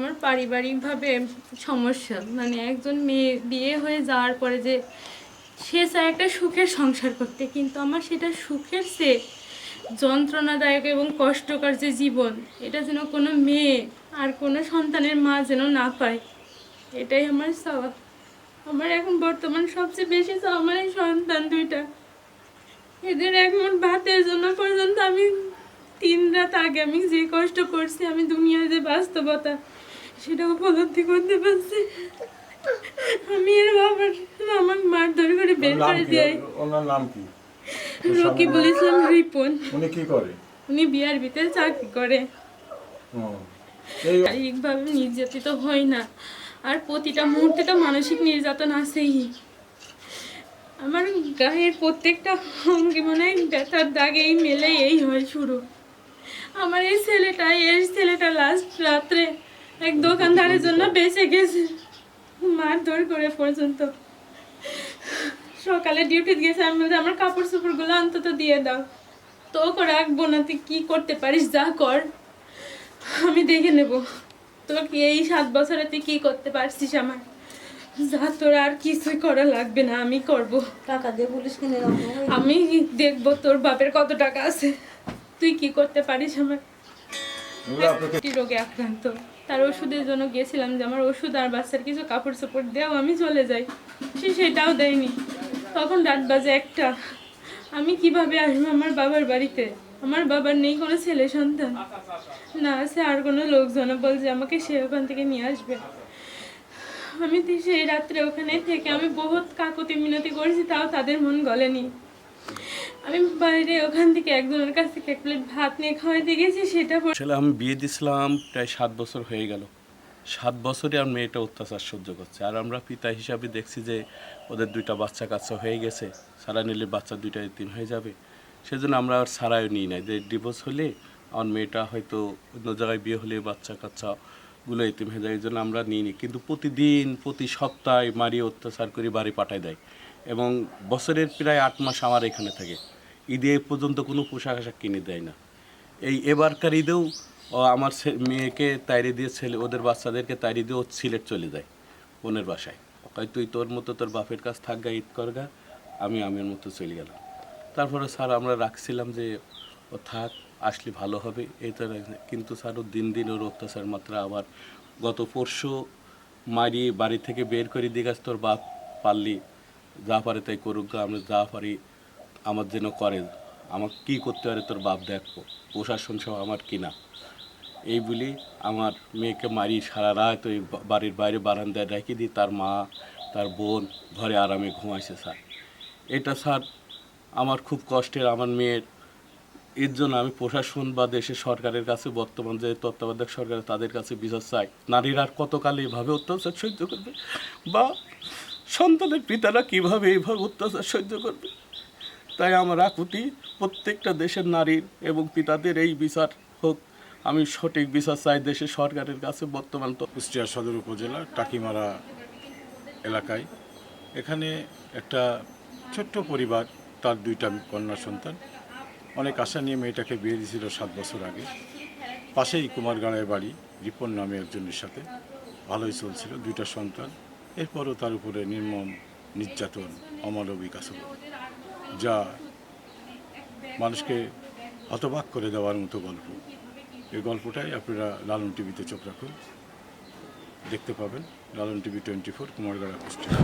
আমার পারিবারিকভাবে সমস্যা। মানে একজন মেয়ে বিয়ে হয়ে যাওয়ার পরে যে সে চায় একটা সুখের সংসার করতে, কিন্তু আমার সেটা সুখের সে যন্ত্রণাদায়ক এবং কষ্টকর যে জীবন, এটা যেন কোনো মেয়ে আর কোনো সন্তানের মা যেন না পায়, এটাই আমার চাওয়া। আমার এখন বর্তমান সবচেয়ে বেশি চাওয়া আমার এই সন্তান দুইটা। এদের এখন ভাতের জন্য পর্যন্ত আমি তিন রাত আগে আমি যে কষ্ট করছি আমি দুনিয়ার যে বাস্তবতা সেটা উপলব্ধি করতে পারছি। আমি এর বাবার আমাকে মারধর করে বের করে দিয়ে। ওনার নাম কি? রকিবুল ইসলাম রিপন। উনি কি করে? উনি বিয়ার ভিতরে চাকরি করে। শারীরিকভাবে নির্যাতিত হয় না। আর প্রতিটা মুহূর্তে তো মানসিক নির্যাতন আছেই। আমার গায়ের প্রত্যেকটা অঙ্গে মনে হয় ব্যথার দাগে এই মেলে এই হয় শুরু। আমার এই ছেলেটা এই ছেলেটা লাস্ট রাত্রে এক দোকানদারের জন্য বেঁচে গেছে। মারধর করে পর্যন্ত। সকালে ডিউটি গেছে আমি বলছি, আমার কাপড় চোপড়গুলো অন্তত দিয়ে দাও। তো করে রাখব না তুই কী করতে পারিস যা কর। আমি দেখে নেব। তোর কি এই সাত বছরে তুই কি করতে পারছিস আমার যা তোর আর কিছুই করা লাগবে না আমি করব। টাকা দিয়ে বলিস কিনে আমি দেখব তোর বাপের কত টাকা আছে। তুই কি করতে পারিস আমার? এগুলো রোগে আক্রান্ত। তার ওষুধের জন্য গিয়েছিলাম যে আমার ওষুধ আর বাচ্চার কিছু কাপড় চোপড় দেও আমি চলে যাই। সে সেটাও দেয়নি। তখন রাত বাজে একটা। আমি কীভাবে আসব আমার বাবার বাড়িতে? আমার বাবার নেই কোনো ছেলে সন্তান। না আছে আর কোনো লোকজন বলছে আমাকে সে ওখান থেকে নিয়ে আসবে। আমি সেই রাত্রে ওখানে থেকে আমি বহুত কাকুতি মিনতি করেছি তাও তাদের মন গলেনি। আমি বাইরে ওখান থেকে একজনের কাছ থেকে এক প্লেট ভাত নিয়ে খাওয়াইতে গেছি, সেটা আসলে আমি বিয়ে দিছিলাম প্রায় সাত বছর হয়ে গেল। সাত বছরে আর মেয়েটা অত্যাচার সহ্য করছে। আর আমরা পিতা হিসাবে দেখছি যে ওদের দুইটা বাচ্চা কাচ্চা হয়ে গেছে। সারা নিলে বাচ্চা দুইটা তিন হয়ে যাবে। সেজন্য আমরা আর সারাও নিই নাই। যে ডিভোর্স হলে আমার মেয়েটা হয়তো অন্য জায়গায় বিয়ে হলে বাচ্চা কাচ্চা গুলো এতিম হয়ে যায়, এই জন্য আমরা নিই নি কিন্তু প্রতিদিন, প্রতি সপ্তাহে মারিয়ে অত্যাচার করে বাড়ি পাঠায় দেয়। এবং বছরের প্রায় আট মাস আমার এখানে থাকে। ঈদে পর্যন্ত কোনো পোশাক আশাক কিনে দেয় না। এই এবারকার ঈদেও আমার মেয়েকে তাইরে দিয়ে ছেলে, ওদের বাচ্চাদেরকে তাইরে দিয়ে ও সিলেট চলে যায়, বোনের বাসায়। তুই তোর মতো তোর বাপের কাছ থাকগা ঈদ করগা আমি আমির মতো চলে গেলাম। তারপরে স্যার আমরা রাখছিলাম যে, ও থাক, আসলে ভালো হবে। তো কিন্তু স্যার ও দিন দিন ওর অত্যাচার মাত্রা আবার গত পরশু মারিয়ে বাড়ি থেকে বের করে দিয়ে গেছে, তোর বাপ পারলি যা পারে তাই করুক গা, আমরা যা পারি আমার যেন করে। আমার কি করতে পারে তোর বাপ দেখব প্রশাসন সব আমার কিনা এই বলি আমার মেয়েকে মারি সারা রাত ওই বাড়ির বাইরে বারান্দায় রেখে দিই তার মা তার বোন ঘরে আরামে ঘুমাইছে স্যার। এটা স্যার আমার খুব কষ্টের আমার মেয়ের। এর জন্য আমি প্রশাসন বা দেশের সরকারের কাছে বর্তমান যে তত্ত্বাবধায়ক সরকার তাদের কাছে বিচার চাই। নারীরা আর কতকাল এইভাবে অত্যাচার সহ্য করবে? বা সন্তানের পিতারা কীভাবে এইভাবে অত্যাচার সহ্য করবে? তাই আমার আকুতি প্রত্যেকটা দেশের নারীর এবং পিতাদের এই বিচার হোক। আমি সঠিক বিচার চাই দেশের সরকারের কাছে বর্তমান তো কুষ্টিয়া সদর উপজেলা, টাকিমারা এলাকায়। এখানে একটা ছোট্ট পরিবার, তার দুইটা কন্যা সন্তান। অনেক আশা নিয়ে মেয়েটাকে বিয়ে দিয়েছিল সাত বছর আগে। পাশেই কুমারগাঁড়ের বাড়ি, রিপন নামে একজনের সাথে। ভালোই চলছিল, দুইটা সন্তান। এরপরও তার উপরে নির্মম নির্যাতন, অমানবিক আচরণ, যা মানুষকে হতবাক করে দেওয়ার মতো গল্প। এই গল্পটাই আপনারা লালন টিভিতে চোখ রাখুন। দেখতে পাবেন Lalon TV twenty four Kumargara Kushtia